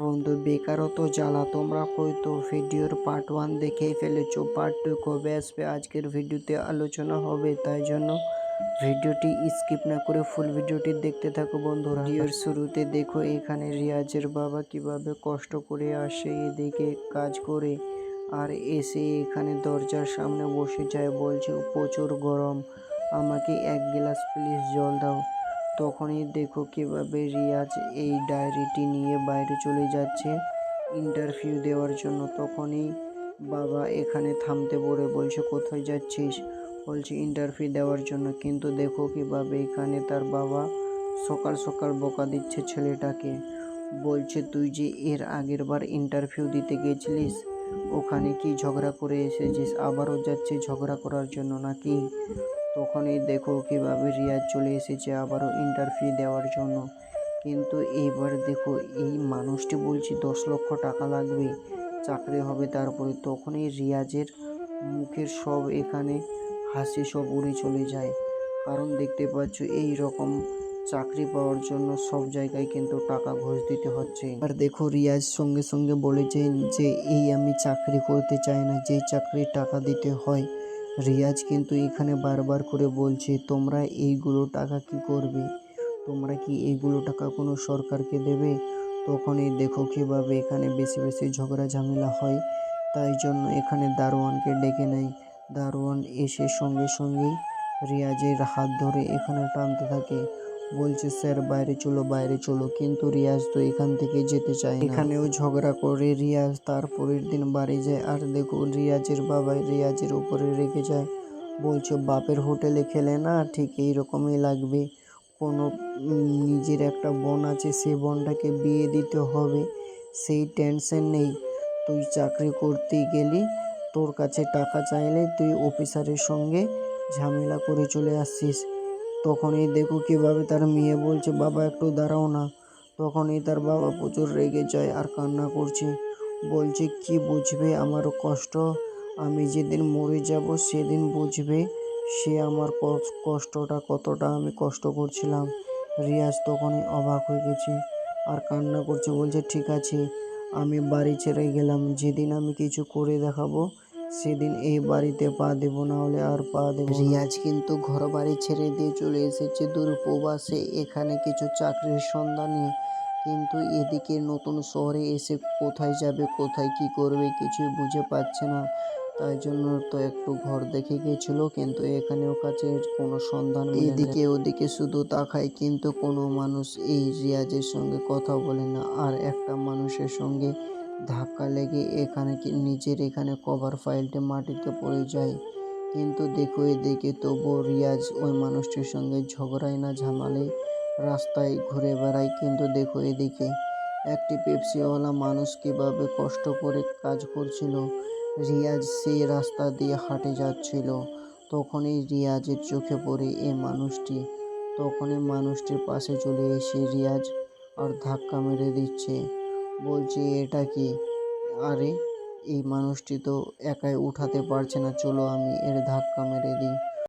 বন্ধু, বেকারত্ব জ্বালা। তোমরা হয়তো ভিডিওর পার্ট ওয়ান দেখেই ফেলেছো। পার্ট টু কবে আসবে? আজকের ভিডিওতে আলোচনা হবে, তাই জন্য ভিডিওটি স্কিপ না করে ফুল ভিডিওটি দেখতে থাকো বন্ধুরা। ভিডিওর শুরুতে দেখো, এখানে রিয়াজের বাবা কীভাবে কষ্ট করে আসে, এদিকে কাজ করে আর এসে এখানে দরজার সামনে বসে যায়, বলছে, প্রচুর গরম, আমাকে এক গ্লাস প্লিজ জল দাও। তখনই দেখো কীভাবে রিয়াজ এই ডায়েরিটি নিয়ে বাইরে চলে যাচ্ছে ইন্টারভিউ দেওয়ার জন্য। তখনই বাবা এখানে থামতে পড়ে, বলছে, কোথায় যাচ্ছিস? বলছে, ইন্টারভিউ দেওয়ার জন্য। কিন্তু দেখো কীভাবে এখানে তার বাবা সকাল সকাল বকা দিচ্ছে ছেলেটাকে। বলছে, তুই যে এর আগের বার ইন্টারভিউ দিতে গেছিলিস, ওখানে কি ঝগড়া করে এসেছিস? আবারও যাচ্ছে ঝগড়া করার জন্য নাকি? তখনই দেখো কীভাবে রিয়াজ চলে এসেছে আবারও ইন্টারভিউ দেওয়ার জন্য। কিন্তু এইবার দেখো এই মানুষটি বলছি দশ লক্ষ টাকা লাগবে, চাকরি হবে তারপরে। তখনই রিয়াজের মুখের সব এখানে হাসি সব উড়ে চলে যায়। কারণ দেখতে পাচ্ছ এই রকম চাকরি পাওয়ার জন্য সব জায়গায় কিন্তু টাকা ঘুষ দিতে হচ্ছে। আর দেখো রিয়াজ সঙ্গে সঙ্গে বলেছে যে, এই আমি চাকরি করতে চাই না। যে চাকরি টাকা দিতে হয় রিয়াজ কিন্তু এখানে বারবার করে বলছে, তোমরা এইগুলো টাকা কি করবে? তোমরা কি এইগুলো টাকা কোনো সরকারকে দেবে? তখনই দেখো কীভাবে এখানে বেশি বেশি ঝগড়া ঝামেলা হয়। তাই জন্য এখানে দারোয়ানকে ডেকে নেয়। দারোয়ান এসে সঙ্গে সঙ্গেই রিয়াজের হাত ধরে এখানে টানতে থাকে। বলছে, স্যার, বাইরে চলো বাইরে চলো। কিন্তু রিয়াজ তো এখান থেকে যেতে চায় এখানেও ঝগড়া করে রিয়াজ তার পরের দিন বাড়ি যায়। আর দেখো রিয়াজের বাবা রিয়াজের উপরে রেখে যায়। বলছে, বাপের হোটেলে খেলে না? ঠিক এই রকমই লাগবে। কোনো নিজের একটা বোন আছে, সে বোনটাকে বিয়ে দিতে হবে। সেই টেনশন নেই। তুই চাকরি করতে গেলি, তোর কাছে টাকা চাইলে তুই অফিসারের সঙ্গে ঝামেলা করে চলে আসছিস। তখনই দেখো কীভাবে তার মেয়ে বলছে, বাবা, একটু দাঁড়াও না। তখনই তার বাবা প্রচুর রেগে যায় আর কান্না করছে। বলছে, কি বুঝবে আমার কষ্ট? আমি যেদিন মরে যাব, সেদিন বুঝবে সে আমার কষ্টটা কতটা আমি কষ্ট করছিলাম। রিয়াজ তখনই অবাক হয়ে গেছে আর কান্না করছে। বলছে, ঠিক আছে, আমি বাড়ি ছেড়ে গেলাম। যেদিন আমি কিছু করে দেখাবো সেদিন এই বাড়িতে পা দেবো না হলে আর পা দেবো রিয়াজ কিন্তু ঘর বাড়ি ছেড়ে দিয়ে চলে এসেছে দূর প্রবাসে এখানে কিছু চাকরির সন্ধান সন্ধানে কিন্তু এদিকে নতুন শহরে এসে কোথায় যাবে কোথায় কি করবে কিছুই বুঝে পাচ্ছে না। তাই জন্য তো একটু ঘর দেখে গেছিল কিন্তু এখানেও কাছে কোনো সন্ধান এদিকে ওদিকে শুধু তাকায় কিন্তু কোনো মানুষ এই রিয়াজের সঙ্গে কথা বলে না। আর একটা মানুষের সঙ্গে ধাক্কা লেগে এখানে কি নিজের এখানে কভার ফাইলটা মাটিতে পড়ে যায়? কিন্তু দেখো এদিকে তবু রিয়াজ ওই মানুষটির সঙ্গে ঝগড়ায় না ঝামালে রাস্তায় ঘুরে বেড়ায়। কিন্তু দেখো এদিকে একটি পেপসিওয়ালা মানুষ কীভাবে কষ্ট করে কাজ করছিল। রিয়াজ সেই রাস্তা দিয়ে হাঁটে যাচ্ছিল। তখনই রিয়াজের চোখে পড়ে এই মানুষটি। তখনই মানুষটির পাশে চলে এসে রিয়াজ আর ধাক্কা মেরে দিচ্ছে। বলছি, এটা কি? আরে, এই মানুষটি তো একাই উঠাতে পারছে না। চলো আমি এর ধাক্কা মেরে দিই।